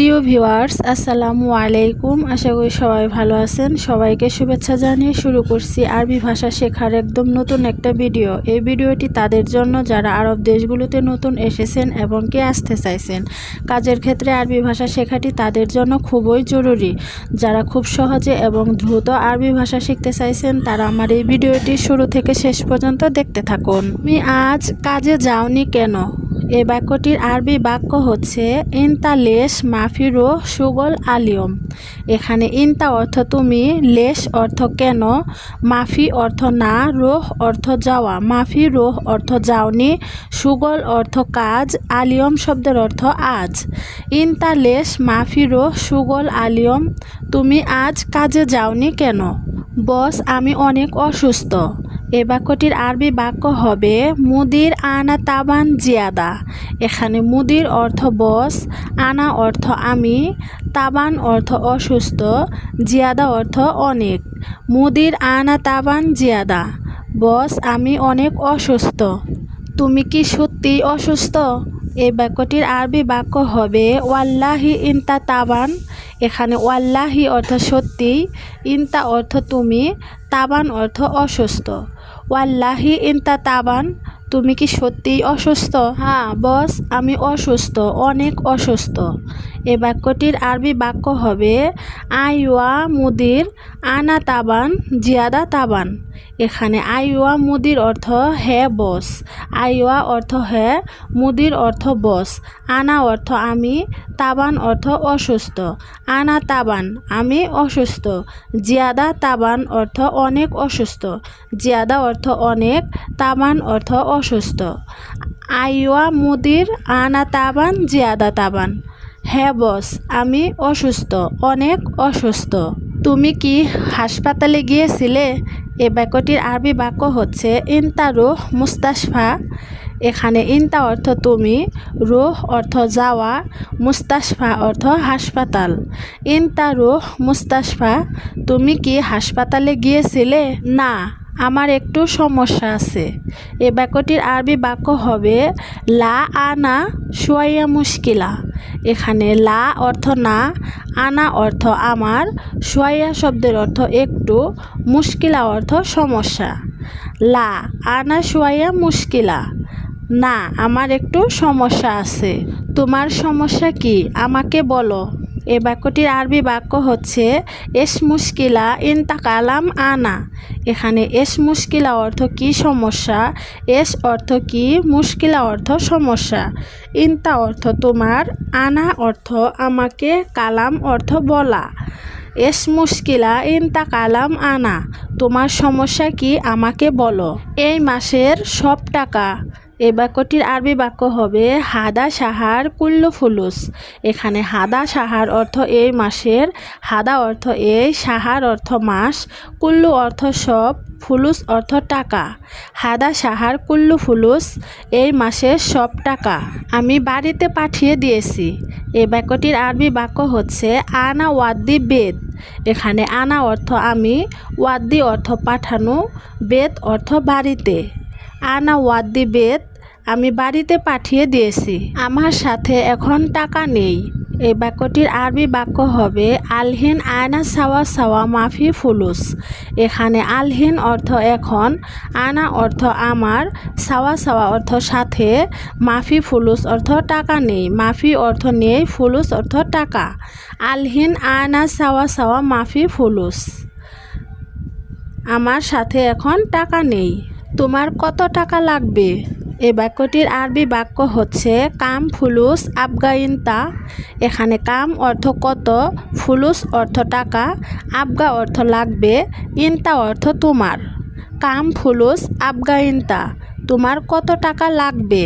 প্রিয় ভিউয়ার্স, আসসালামু আলাইকুম। আশা করি সবাই ভালো আছেন। সবাইকে শুভেচ্ছা জানিয়ে শুরু করছি আরবি ভাষা শেখার একদম নতুন একটা ভিডিও। এই ভিডিওটি তাদের জন্য যারা আরব দেশগুলোতে নতুন এসেছেন এবং কে আসতে চাইছেন, কাজের ক্ষেত্রে আরবি ভাষা শেখাটি তাদের জন্য খুবই জরুরি। যারা খুব সহজে এবং দ্রুত আরবি ভাষা শিখতে চাইছেন, তারা আমার এই ভিডিওটি শুরু থেকে শেষ পর্যন্ত দেখতে থাকুন। তুমি আজ কাজে যাওনি কেন? এই বাক্যটির আরবি বাক্য হচ্ছে, ইনতা লেশ মাফিরো সুগল আলিয়ম। এখানে ইনতা অর্থ তুমি, লেশ অর্থ কেন, মাফি অর্থ না, রোহ অর্থ যাওয়া, মাফি রোহ অর্থ যাওনি, সুগল অর্থ কাজ, আলিয়ম শব্দের অর্থ আজ। ইনতা লেশ মাফি রোহ সুগল আলিয়ম, তুমি আজ কাজে যাওনি কেন? বস, আমি অনেক অসুস্থ। এ বাক্যটির আরবি বাক্য হবে মুদির আনা তাবান জিয়াদা। এখানে মুদির অর্থ বস, আনা অর্থ আমি, তাবান অর্থ অসুস্থ, জিয়াদা অর্থ অনেক। মুদির আনা তাবান জিয়াদা, বস, আমি অনেক অসুস্থ। তুমি কি সত্যি অসুস্থ? এই বাক্যটির আরবি বাক্য হবে ওয়াল্লাহি ইনতা তাবান। এখানে ওয়াল্লাহি অর্থ সত্যি ইনতা অর্থ তুমি, তাবান অর্থ অসুস্থ। ওয়াল্লাহি ইনতা তাবান তুমি কি সত্যিই অসুস্থ? হ্যাঁ বস আমি অসুস্থ অনেক অসুস্থ। এ বাক্যটির আরবি বাক্য হবে আইওয়া মুদির আনা তাবান, জিয়াদা তাবান। এখানে আইওয়া মুদির অর্থ হে বস, আইওয়া অর্থ হে মুদির অর্থ বস। আনা অর্থ আমি, তাবান অর্থ অসুস্থ। আনা তাবান, আমি অসুস্থ। জিয়াদা তাবান অর্থ অনেক অসুস্থ। জিয়াদা অর্থ অনেক, তাবান অর্থ অসুস্থ। আইওয়া মুদির, আনা তাবান, জিয়াদা তাবান। হ্যাঁ বস, আমি অসুস্থ, অনেক অসুস্থ। তুমি কি হাসপাতালে গিয়েছিলে? এ বাক্যটির আরবি বাক্য হচ্ছে ইনতা রোহ মুস্তাশফা। এখানে ইনতা অর্থ তুমি, রোহ অর্থ যাওয়া, মুস্তাশফা অর্থ হাসপাতাল। ইনতা রোহ মুস্তাশফা, তুমি কি হাসপাতালে গিয়েছিলে? না, আমার একটু সমস্যা আছে। এ বাক্যটির আরবি বাক্য হবে, লা আনা সোয়াইয়া মুশকিলা। এখানে লা অর্থ না, আনা অর্থ আমার, সোয়াইয়া শব্দের অর্থ একটু, মুশকিলা অর্থ সমস্যা। লা, আনা সোয়াইয়া মুশকিলা। না, আমার একটু সমস্যা আছে। তোমার সমস্যা কি? আমাকে বলো। এ বাক্যটির আরবি বাক্য হচ্ছে, এস মুশকিলা ইনতা কালাম আনা। এখানে এস মুশকিলা অর্থ কি সমস্যা? এস অর্থ কি মুশকিলা অর্থ সমস্যা? ইনতা অর্থ তোমার, আনা অর্থ আমাকে কালাম অর্থ বলা। এস মুশকিলা ইনতা কালাম আনা। তোমার সমস্যা কি আমাকে বলো। এই মাসের সব টাকা। এই বাক্যটির আরবি বাক্য হবে হাদা সাহার কুল্লু ফুলুস। এখানে হাদা সাহার অর্থ এই মাসের, হাদা অর্থ এই সাহার অর্থ মাস, কুল্লু অর্থ সব, ফুলুস অর্থ টাকা। হাদা সাহার কুল্লু ফুলুস, এই মাসের সব টাকা। আমি বাড়িতে পাঠিয়ে দিয়েছি। এই বাক্যটির আরবি বাক্য হচ্ছে আনা ওয়াদ্দি বেদ। এখানে আনা অর্থ আমি, ওয়াদ্দি অর্থ পাঠানো, বেদ অর্থ বাড়িতে। আনা ওয়াদ্দি বেদ আমি বাড়িতে পাঠিয়ে দিয়েছি। আমার সাথে এখন টাকা নেই। এই বাক্যটির আরবি বাক্য হবে, আলহিন আয়না সাওয়া সাওয়া মাফি ফুলুস। এখানে আলহিন অর্থ এখন আনা অর্থ আমার সাওয়া সাওয়া অর্থ সাথে মাফি ফুলুস অর্থ টাকা নেই মাফি অর্থ নেই ফুলুস অর্থ টাকা আলহিন আয়না সাওয়া সাওয়া মাফি ফুলুস। আমার সাথে এখন টাকা নেই। তোমার কত টাকা লাগবে? এই বাক্যটির আরবি বাক্য হচ্ছে, কাম ফুলুস আবগাইনতা এখানে কাম অর্থ কত, ফুলুস অর্থ টাকা, আবগা অর্থ লাগবে, ইনতা অর্থ তোমার। কাম ফুলুস আবগাইনতা তোমার কত টাকা লাগবে?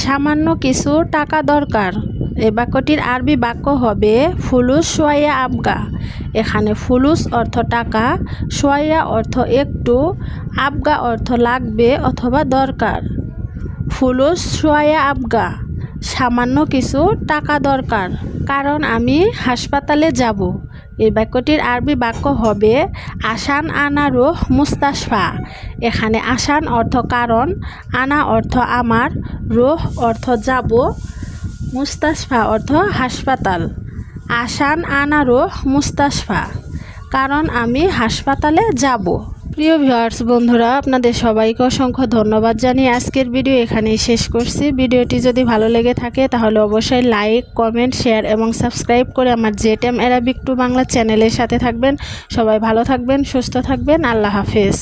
সামান্য কিছু টাকা দরকার। এ বাক্যটির আরবি বাক্য হবে ফুলুস সোয়াইয়া আবগা। এখানে ফুলুস অর্থ টাকা, সোয়াইয়া অর্থ একটু, আবগা অর্থ লাগবে অথবা দরকার। ফুলুস সোয়াইয়া আবগা, সামান্য কিছু টাকা দরকার, কারণ আমি হাসপাতালে যাব। এই বাক্যটির আরবি বাক্য হবে আসান আনা রোহ মুস্তাশফা। এখানে আসান অর্থ কারণ, আনা অর্থ আমার, রোহ অর্থ যাব মুস্তাশফা অর্থ হাসপাতাল। আসান আনারো মুস্তাশফা। কারণ আমি হাসপাতালে যাব। প্রিয় ভিউয়ার্স, বন্ধুরা, আপনাদের সবাইকে অসংখ্য ধন্যবাদ জানিয়ে আজকের ভিডিও এখানেই শেষ করছি। ভিডিওটি যদি ভালো লেগে থাকে, তাহলে অবশ্যই লাইক, কমেন্ট, শেয়ার এবং সাবস্ক্রাইব করে আমার জেটেম অ্যারাবিক টু বাংলা চ্যানেলের সাথে থাকবেন। সবাই ভালো থাকবেন, সুস্থ থাকবেন। আল্লাহ হাফেজ।